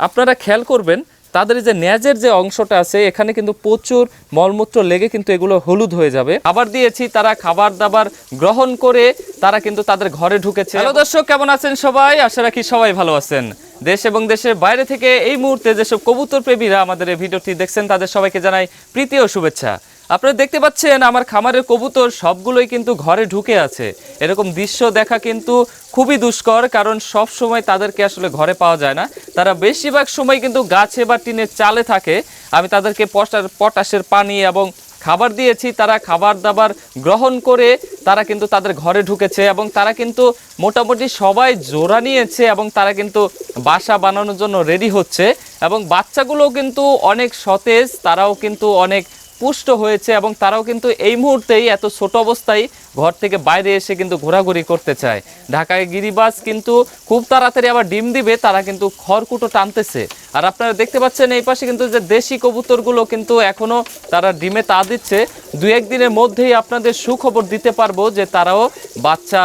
আপনারা খেয়াল করবেন, তাদের যে ন্যাজের যে অংশটা আছে, এখানে কিন্তু প্রচুর মলমূত্র লেগে কিন্তু এগুলো হলুদ হয়ে যাবে। খাবার দিয়েছি, তারা খাবার দাবার গ্রহণ করে তারা কিন্তু তাদের ঘরে ঢুকেছে। হ্যালো দর্শক, কেমন আছেন সবাই? আশা রাখি সবাই ভালো আছেন। দেশ এবং দেশের বাইরে থেকে এই মুহূর্তে যেসব কবুতর প্রেমীরা আমাদের এই ভিডিওটি দেখছেন, তাদের সবাইকে জানাই প্রীতি ও শুভেচ্ছা। আপনারা দেখতে পাচ্ছেন, আমার খামারের কবুতর সবগুলোই কিন্তু ঘরে ঢুকে আছে। এরকম দৃশ্য দেখা কিন্তু খুবই দুষ্কর, কারণ সব সময় তাদেরকে আসলে ঘরে পাওয়া যায় না। তারা বেশিরভাগ সময় কিন্তু গাছে বা টিনের চালে থাকে। আমি তাদেরকে পটার পটাশের পানি এবং খাবার দিয়েছি, তারা খাবার দাবার গ্রহণ করে তারা কিন্তু তাদের ঘরে ঢুকেছে এবং তারা কিন্তু মোটামুটি সবাই জোড়া নিয়েছে এবং তারা কিন্তু বাসা বানানোর জন্য রেডি হচ্ছে। এবং বাচ্চাগুলোও কিন্তু অনেক সতেজ, তারাও কিন্তু অনেক পুষ্ট হয়েছে এবং তারাও কিন্তু এই মুহূর্তেই এত ছোট অবস্থায় ঘর থেকে বাইরে এসে কিন্তু ঘোরাঘুরি করতে চায়। ঢাকায় গিরিবাজ কিন্তু খুব তাড়াতাড়ি আবার ডিম দিবে, তারা কিন্তু খড়কুটো টানতেছে। আর আপনারা দেখতে পাচ্ছেন এই পাশে কিন্তু যে দেশি কবুতরগুলো কিন্তু এখনও তারা ডিমে তা দিচ্ছে। দু একদিনের মধ্যেই আপনাদের সুখবর দিতে পারব যে তারাও বাচ্চা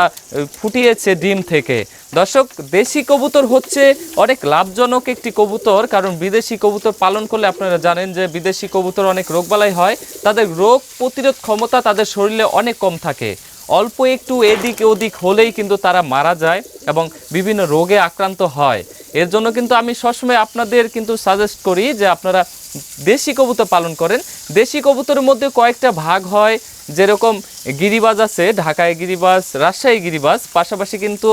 ফুটিয়েছে ডিম থেকে। দর্শক, দেশি কবুতর হচ্ছে অনেক লাভজনক একটি কবুতর, কারণ বিদেশি কবুতর পালন করলে আপনারা জানেন যে বিদেশি কবুতর অনেক রোগবালাই হয়। তাদের রোগ প্রতিরোধ ক্ষমতা তাদের শরীরে অনেক কম থাকে। অল্প একটু এদিক ওদিক হলেই কিন্তু তারা মারা যায় এবং বিভিন্ন রোগে আক্রান্ত হয়। এর জন্য কিন্তু আমি সবসময় আপনাদের কিন্তু সাজেস্ট করি যে আপনারা দেশি কবুতর পালন করেন। দেশি কবুতরের মধ্যে কয়েকটা ভাগ হয়, যেরকম গিরিবাজ আছে, ঢাকায় গিরিবাজ, রাজশাহী গিরিবাজ। পাশাপাশি কিন্তু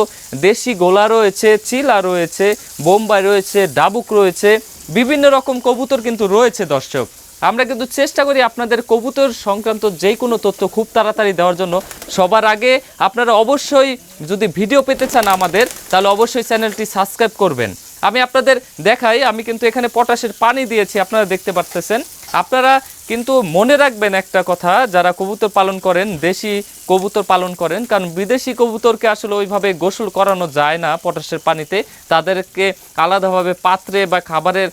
দেশি গোলা রয়েছে, চিলা রয়েছে, বোম্বাই রয়েছে, ডাবুক রয়েছে। বিভিন্ন রকম কবুতর কিন্তু রয়েছে, দর্শক। আমরা কিন্তু চেষ্টা করি আপনাদের কবুতর সংক্রান্ত যে কোনো তথ্য খুব তাড়াতাড়ি দেওয়ার জন্য। সবার আগে আপনারা অবশ্যই যদি ভিডিও পেতে চান আমাদের, তাহলে অবশ্যই চ্যানেলটি সাবস্ক্রাইব করবেন। আমি আপনাদের দেখাই, আমি কিন্তু এখানে পটাশের পানি দিয়েছি, আপনারা দেখতে পারতেছেন। আপনারা কিন্তু মনে রাখবেন একটা কথা, যারা কবুতর পালন করেন, দেশি কবুতর পালন করেন, কারণ বিদেশি কবুতরকে আসলে ওইভাবে গোসল করানো যায় না পটাশের পানিতে। তাদেরকে আলাদাভাবে পাত্রে বা খাবারের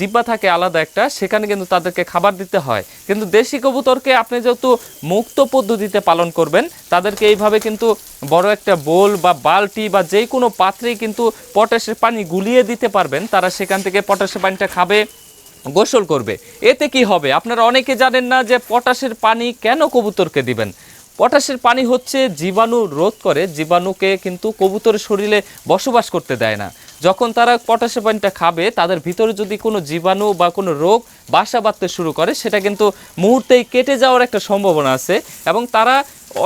ডিব্বা থাকে আলাদা একটা, সেখানে কিন্তু তাদেরকে খাবার দিতে হয়। কিন্তু দেশি কবুতরকে আপনি যেহেতু মুক্ত পদ্ধতিতে পালন করবেন, তাদেরকে এইভাবে কিন্তু বড় একটা বোল বা বালতি বা যে কোনো পাত্রেই কিন্তু পটাশের পানি গুলিয়ে দিতে পারবেন। তারা সেখান থেকে পটাশের পানিটা খাবে গোসল করবে। এতে কি হবে? আপনারা অনেকে জানেন না যে পটাশের পানি কেন কবুতরকে দিবেন? পটাশের পানি হচ্ছে জীবাণু রোধ করে, জীবাণুকে কিন্তু কবুতরের শরীরে বসবাস করতে দেয় না। যখন তারা পটাশের পানিটা খাবে, তাদের ভিতরে যদি কোনো জীবাণু বা কোনো রোগ বাসা বাঁধতে শুরু করে, সেটা কিন্তু মুহূর্তেই কেটে যাওয়ার একটা সম্ভাবনা আছে এবং তারা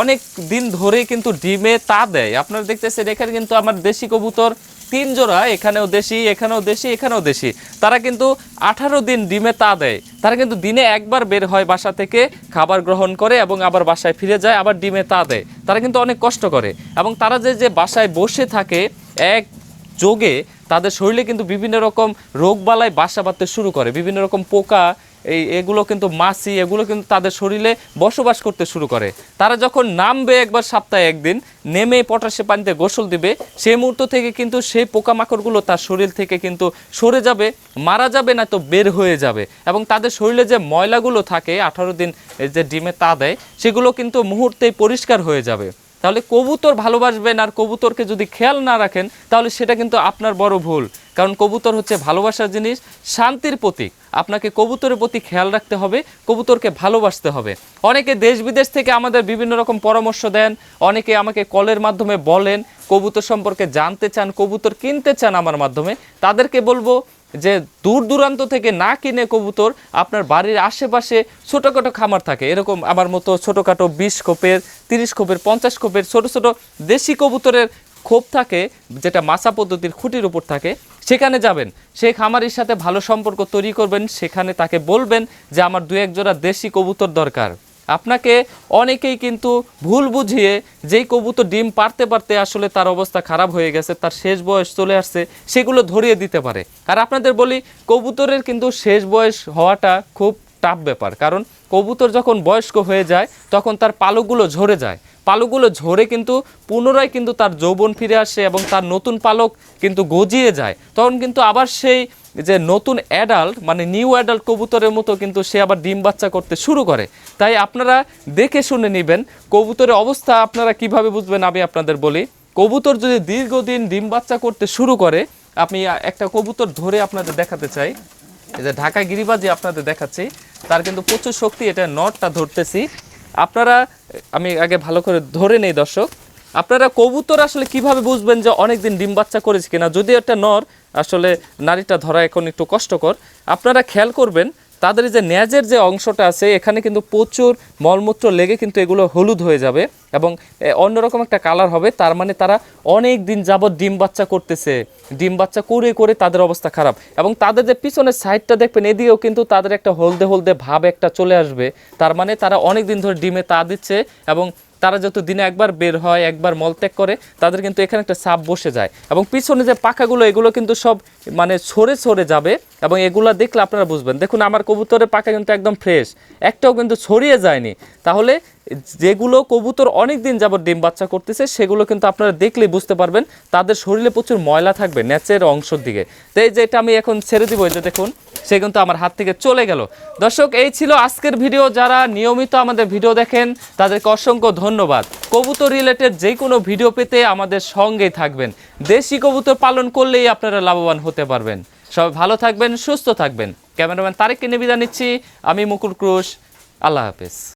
অনেক দিন ধরে কিন্তু ডিমে তা দেয়। আপনারা দেখতেছেন, এখানে কিন্তু আমার দেশি কবুতর তিন জোড়া, এখানেও দেশি এখানেও দেশি এখানেও দেশি। তারা কিন্তু আঠারো দিন ডিমে তা দেয়। তারা কিন্তু দিনে একবার বের হয় বাসা থেকে, খাবার গ্রহণ করে এবং আবার বাসায় ফিরে যায়, আবার ডিমে তা দেয়। তারা কিন্তু অনেক কষ্ট করে। এবং তারা যে যে বাসায় বসে থাকে এক যোগে, তাদের শরীরে কিন্তু বিভিন্ন রকম রোগবালাই বাসা বাঁধতে শুরু করে। বিভিন্ন রকম পোকা এই এগুলো কিন্তু মাছি, এগুলো কিন্তু তাদের শরীরে বসবাস করতে শুরু করে। তারা যখন নামবে একবার সপ্তাহে একদিন, নেমে পটাশে পানিতে গোসল দিবে সেই মুহূর্ত থেকে কিন্তু সেই পোকামাকড়গুলো তার শরীর থেকে কিন্তু সরে যাবে, মারা যাবে না তো বের হয়ে যাবে। এবং তাদের শরীরে যে ময়লাগুলো থাকে, আঠারো দিন যে ডিমে তা দেয়, সেগুলো কিন্তু মুহূর্তেই পরিষ্কার হয়ে যাবে। তাহলে কবুতর ভালোবাসবেন আর কবুতরকে যদি খেয়াল না রাখেন, তাহলে সেটা কিন্তু আপনার বড় ভুল। কারণ কবুতর হচ্ছে ভালোবাসার জিনিস, শান্তির প্রতীক। আপনাকে কবুতরের প্রতি খেয়াল রাখতে হবে, কবুতরকে ভালোবাসতে হবে। অনেকে দেশ বিদেশ থেকে আমাদের বিভিন্ন রকম পরামর্শ দেন, অনেকে আমাকে কলের মাধ্যমে বলেন, কবুতর সম্পর্কে জানতে চান, কবুতর কিনতে চান আমার মাধ্যমে। তাদেরকে বলব যে দূর দূরান্ত থেকে না কিনে কবুতর, আপনার বাড়ির আশেপাশে ছোটোখাটো খামার থাকে। এরকম আমার মতো ছোটোখাটো বিশ খোপের, তিরিশ খোপের, পঞ্চাশ খোপের ছোট ছোট দেশি কবুতরের খোপ থাকে, যেটা মাছা পদ্ধতির খুঁটির উপর থাকে। সেখানে যাবেন। সেই খামারির সাথে ভালো সম্পর্ক তৈরি করবেন, সেখানে তাকে বলবেন যে, আমার দু এক জোড়া দেশি কবুতর দরকার। আপনাকে অনেকেই কিন্তু ভুল বুঝিয়ে যেই কবুতর ডিম পারতে পারতে আসলে তার অবস্থা খারাপ হয়ে গেছে, তার শেষ বয়স চলে আসছে, সেগুলো ধরিয়ে দিতে পারে। আর আপনাদের বলি, কবুতরের কিন্তু শেষ বয়স হওয়াটা খুব টাফ ব্যাপার। কারণ কবুতর যখন বয়স্ক হয়ে যায়, তখন তার পালকগুলো ঝরে যায়। পালকগুলো ঝরে কিন্তু পুনরায় কিন্তু তার যৌবন ফিরে আসে এবং তার নতুন পালক কিন্তু গজিয়ে যায়। তখন কিন্তু আবার সেই যে নতুন অ্যাডাল্ট মানে নিউ অ্যাডাল্ট কবুতরের মতো কিন্তু সে আবার ডিম বাচ্চা করতে শুরু করে। তাই আপনারা দেখে শুনে নেবেন কবুতরের অবস্থা আপনারা কীভাবে বুঝবেন আমি আপনাদের বলি। কবুতর যদি দীর্ঘদিন ডিম বাচ্চা করতে শুরু করে, আমি একটা কবুতর ধরে আপনাদের দেখাতে চাই। এই যে ঢাকা গিরিবাজি আপনাদের দেখাচ্ছি। তার কিন্তু প্রচুর শক্তি এটা নটটা ধরতেছি। আপনারা, আমি আগে ভালো করে ধরে নেই দর্শক, আপনারা কবুতর আসলে কীভাবে বুঝবেন যে অনেকদিন ডিম বাচ্চা করেছে কিনা? যদি একটা নর, আসলে নারীটা ধরা এখন একটু কষ্টকর। আপনারা খেয়াল করবেন তাদের যে ন্যাজের যে অংশটা আছে, এখানে কিন্তু প্রচুর মলমূত্র লেগে কিন্তু এগুলো হলুদ হয়ে যাবে এবং অন্যরকম একটা কালার হবে। তার মানে তারা অনেক দিন যাবৎ ডিম বাচ্চা করতেছে। ডিম বাচ্চা করে করে তাদের অবস্থা খারাপ। এবং তাদের যে পিছনের সাইডটা দেখবেন, এদিকেও কিন্তু তাদের একটা হলদে হলদে ভাব একটা চলে আসবে। তার মানে তারা অনেক দিন ধরে ডিমে তা দিচ্ছে এবং তারা যত দিনে একবার বের হয়, একবার মলত্যাগ করে, তাদের কিন্তু এখানে একটা সাপ বসে যায়। এবং পিছনে যে পাখাগুলো, এগুলো কিন্তু সব মানে সরে সরে যাবে, এবং এগুলো দেখলে আপনারা বুঝবেন। দেখুন, আমার কবুতরের পাখা কিন্তু একদম ফ্রেশ একটাও কিন্তু ছড়িয়ে যায়নি। তাহলে যেগুলো কবুতর অনেক দিন যাবত ডিম বাচ্চা করতেছে, সেগুলো কিন্তু আপনারা দেখলেই বুঝতে পারবেন, তাদের শরীরে প্রচুর ময়লা থাকবে ন্যাচের অংশের দিকে। তো এই যে এটা আমি এখন ছেড়ে দিব, এই যে দেখুন। সে কিন্তু আমার হাত থেকে চলে গেল। দর্শক, এই ছিল আজকের ভিডিও। যারা নিয়মিত আমাদের ভিডিও দেখেন, তাদেরকে অসংখ্য ধন্যবাদ। কবুতর রিলেটেড যে কোনো ভিডিও পেতে আমাদের সঙ্গেই থাকবেন। দেশি কবুতর পালন করলেই আপনারা লাভবান হতে পারবেন। সবাই ভালো থাকবেন, সুস্থ থাকবেন। ক্যামেরাম্যান তারেককে নিয়ে বিদায় নিচ্ছি। আমি মুকুল ক্রুশ। আল্লাহ হাফেজ।